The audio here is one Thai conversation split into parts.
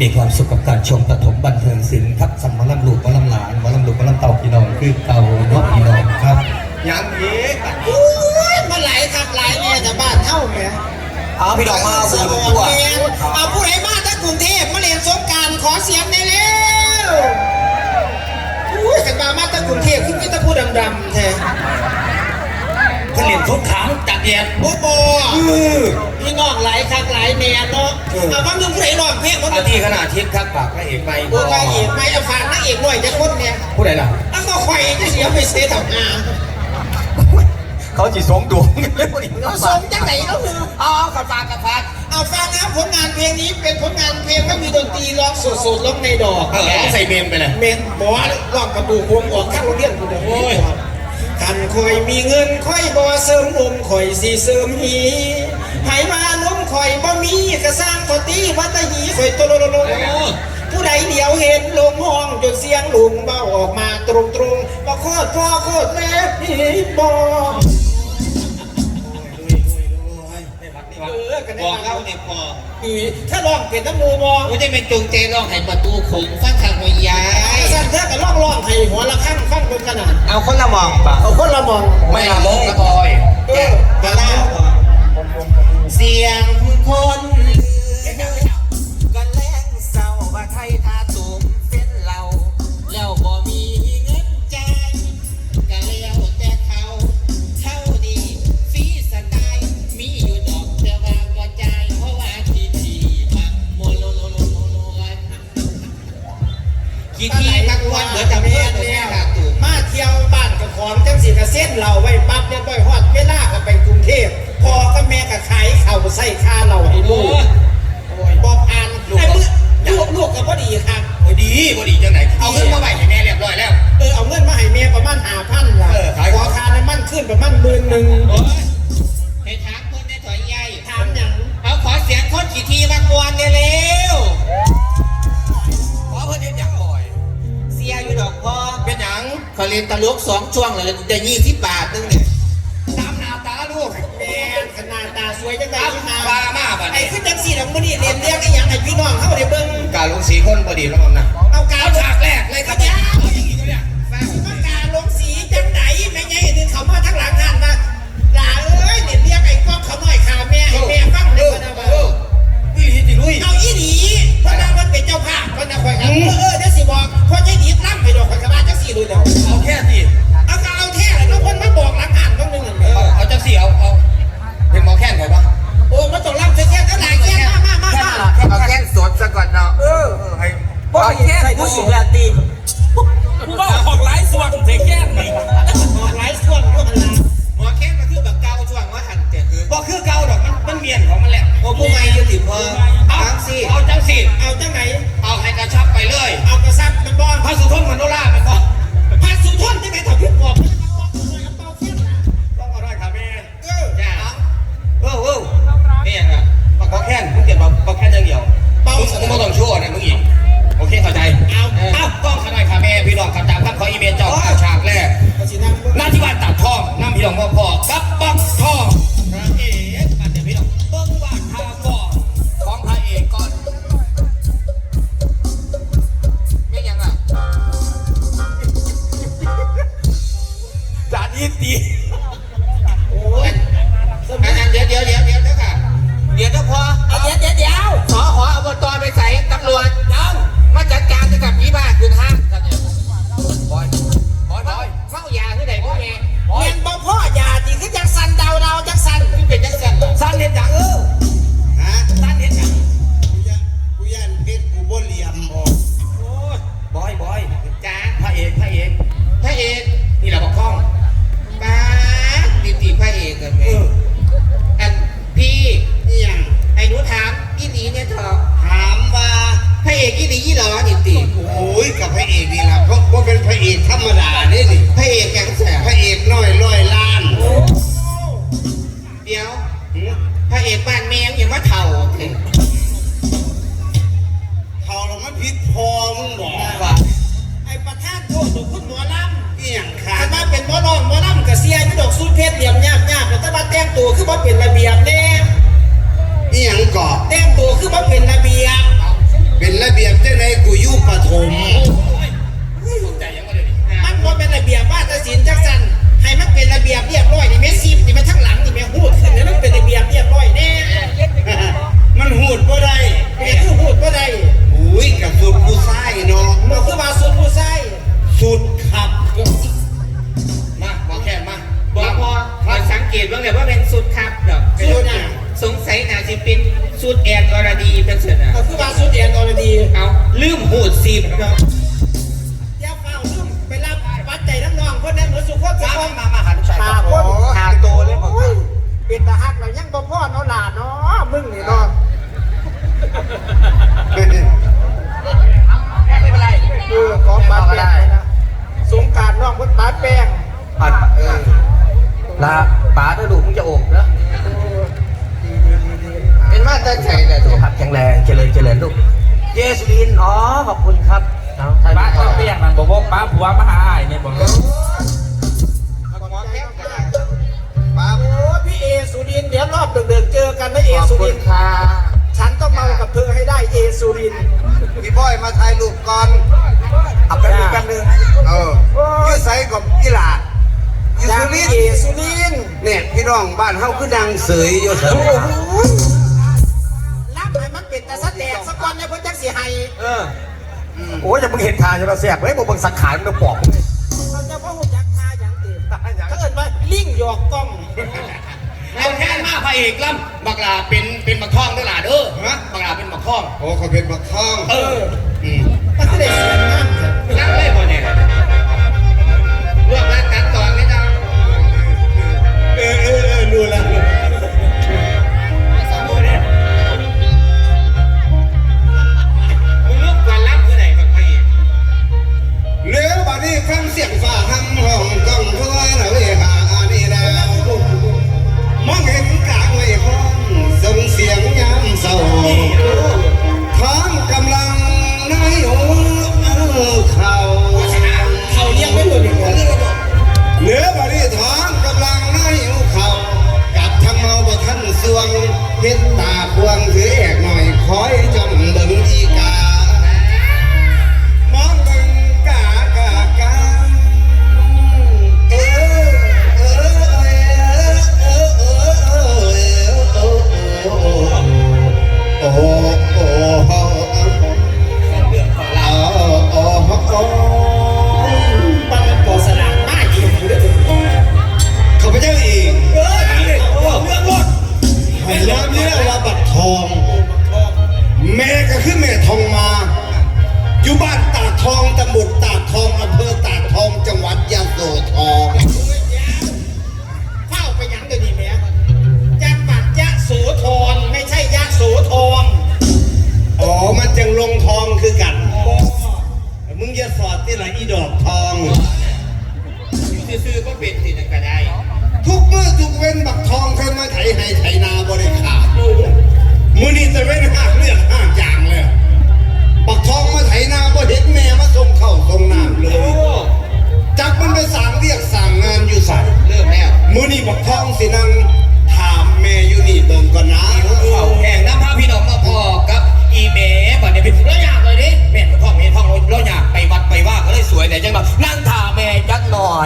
มีความสุขกับการชมปฐมบันเทิงศิลป์ครับสัมมาลำลูกมาลำหลานมาลำลูกมาลำเต่าพี่น้องคือเต่าเนาะพี่น้องครับยังอีกอุ้ยมันไหลครับไหลเนี่ยแต่บ้านเท่าแหมเอาพี่น้องมาบุญตัวเอาผู้ใดมาจากกรุงเทพมาเรียนสงกรารขอเสียงได้แล้วอุ้ยกันมามาจากกรุงเทพขึ้นก็จะพูดดำๆแท้เขาเรียนทุกครั้งจัดเดียนโอ้โห พี่น้องไหลครับไหลแม่เนาะเอาบ้างนึงผู้ใดร้องเพลงมันอาทีขนาดทิพย์ครับปากพระเอกไปโอ้ยเอกไม่เอาฝากนักเอกหน่อยจะคนเนี่ยผู้ใดล่ะเอาก็ข่อยจะเสียไปเสียทำงานเขาจีสงดวงเลยพอดีเอาสมจังไหนแล้วคืออ๋อขับปากขับปากเอาฟังนะผลงานเพลงนี้เป็นผลงานเพลงไม่มีดนตรีร้องสดๆร้องในดอกเออใส่เมมไปเลยเมนบอร้องกระดูกวงออกข้างโรงเรียนกูเด้อโอ้ยกันคอยมีเงินคอยบ่เสริมอมคอยสิเสริมหี ให้มาล้มคอยบ่มีกระสร้างก็ตีวัตหีคอยตโลโลโลผู้ใดเดียวเห็นลงห้องจนเสียงลุงเบาออกมาตรงๆว่าโคตรพ่อโคตรแม่พี่บอกบอกมาเขาเนี่ยพอถ้าร้องเป็นน้ำมูบองไม่ได้เป็นจงใจร้องให้ประตูขงฟังทางหัวยายสันเธอกับร้องร้องให้หัวละข้างฟังเป็นขนาด เอาคนละมองปะเอาคนละมอง ไม่ละโมงละบอยเออมาแล้ว เสียงคนก็แรงเศร้าว่าไทยทาตุ่มเป็นเราแล้วบ่มีเงินใจายก็แล้วแต่เขาเท่าดีฟรีสไตล์มีอยู่ดอกแต่ว่าบ่ใจเพราะว่าขี้ทีมักโมโลโลโลโลโลขี้ทีมักวันเบิดจำเพื่อนเลยทาตุ่มมาเที่ยวบ้านกับของจังสีกระเส้นเราไว้ปั๊บเนี่ยบ่อยฮอดเวลาก็ไปกรุงเทพ พอก็แม่ก็ขายเข่าวใส่ค่าเราให้ลูกบอกอ่านไอ้มือลูกลูกก็พอดีครับโอ้ยดีพอดีจังไหนเอาขึ้นมาไหวให้แม่เรียบร้อยแล้ว เออเอาเงินมาให้แม่ประมาณห้าพันล่ะเออขายขอค่าน้ำมันขึ้นประมาณหมื่นหนึ่งโอ้ยให้ถามคนได้ถอยใหญ่ถามอย่างเอาขอเสียงคนขี่ทีมากวนเร็วเพราะเพื่อนเห็นอย่างบ่อยๆเสียอยู่ดอกพอเป็นอย่างเขาเรียนตลกสองช่วงเลยจะยี่สิบบาทนึงเนี่ย ขึ้นจังสี่ดอกมือนี่เรียนเรียกไอ้หยังไอ้พี่น้องเข้าได้เบิ่งการลงสีคนพอดีแล้วมั้งนะเอากาวเอาฉากแรกเลยครับเนี่ยเอาอย่างนี้ก็เนี่ยฟ้าต้องการลงสีจังไหนแม่ไงไอ้นึงเขามาทั้งหลังงานมาด่าเอ้ยเรียนเรียกไอ้ก้องเขาหน่อยขาแม่ให้แม่ฟังเลยว่านะว่าพี่ลีจิลุยเอาอีหลีเพราะนั้นมันเป็นเจ้าภาพเพราะนั้นคอยกันเออเออเดี๋ยวสิบอกเพราะใจดีตั้มไปดอกคอยกระบาจังสี่ดูเดี๋ยวเอาแค่สิ แค่ ขอบคุณครับป้าเปรี้ยกนั่นบอกว่าป้าผัวมหาอายเนี่ยบอกป้าโอ้พี่เอสุรินเดี๋ยวรอบดึกๆเจอกันนะเอสุรินค่ะฉันต้องเมากับเธอให้ได้เอสุรินพี่บอยมาถ่ายรูปก่อนเอาไปดูกันหนึ่งเออยื้อดไซกับกีฬายูสุรินเอสุรินเนี่ยพี่น้องบ้านเฮาคือดังเสยโยเสมอรับให้มันเป็นแต่สแดกสะก้อนเนี่ยพิ่นจักสิให้เออ โอ้ยอย่ามึงเห็นทางอย่าเราเสียกเฮ้ยมบังสังขารมันต้องบอกเขาจะพ่อหุ่นยักษ์ทาอย่างเดียถ้าเกิดว่าลิงหยอกกล้องเราแค่มาพระเอกล้ำบักลาเป็นเป็นบักท่องด้วยล่ะเด้อฮะบักลาเป็นบักท่องโอ้เขาเป็นบักท่อง เอออืมมันเสด็จงนั่นั่เลยบ่เนี่ยเรื่องการตอนนี่จ้าเออเออเออดูแล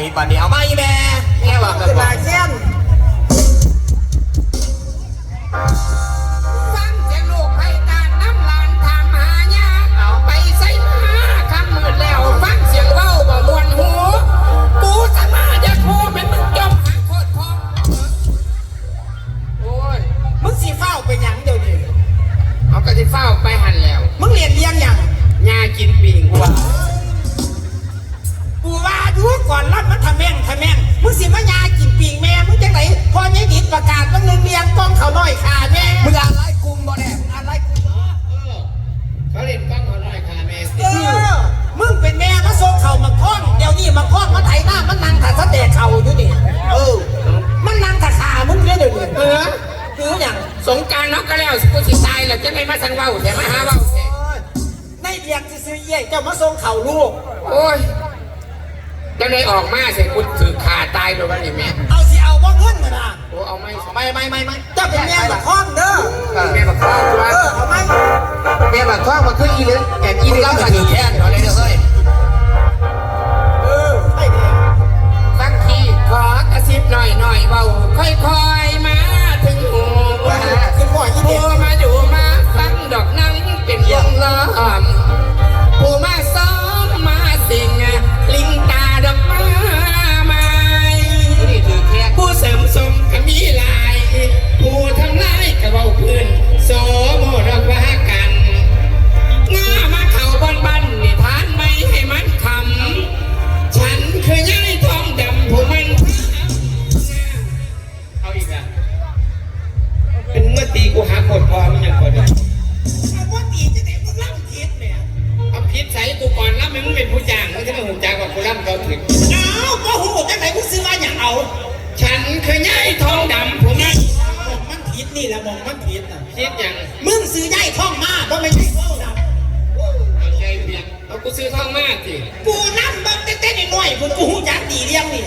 ไปานนี้เอามา ได้ออกมาเสร็จคุณถือขาตายโดยวันนี้แม่เอาสิเอาว่าเงินนะโอ้เอาไม่ไม่ไม่ไม่ไม่จะเป็นแม่บักท้องเด้อแม่บักทองเออเอาไม่แม่บักท้องมันคืออีเล็แกอีเล็กก็ถือแค่เอาเลยเด้อเฮ้ยเออไอ้เด็กสักทีขอกระซิบหน่อยหน่อยเบาค่อยๆมาถึงหูขึ้นบ่อยที่เด็กมาดูมาฟังดอกนั่งเป็นวงล้อมผู้มาซ้อ ดอกไม้ผู้เสริมสมก็มีลาย ต้นๆหน่อยๆคุณกูหูจักดีเลี้ยงนี่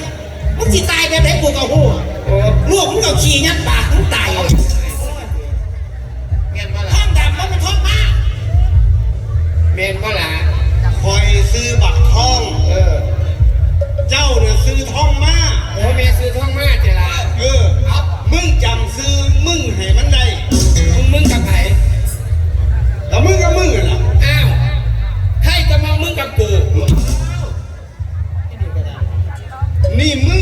มึงสิตายแบบไหนกูก็หูโอ้ลูกมึงก็ขี่ยัดปากมึงตายเงี้ยมาละท่องดำมันเป็นท่องมาเมนว่าล่ะคอยซื้อบัตรทองเออเจ้าเนี่ยซื้อทองมาโอ้เมนซื้อทองมาเจล่ะเออมึงจำซื้อมึงให้มันได้มึงมึงกับไผแล้วมึงกับมึงน่ะอ้าวให้จะมามึงกับกู นี่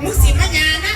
我是乜人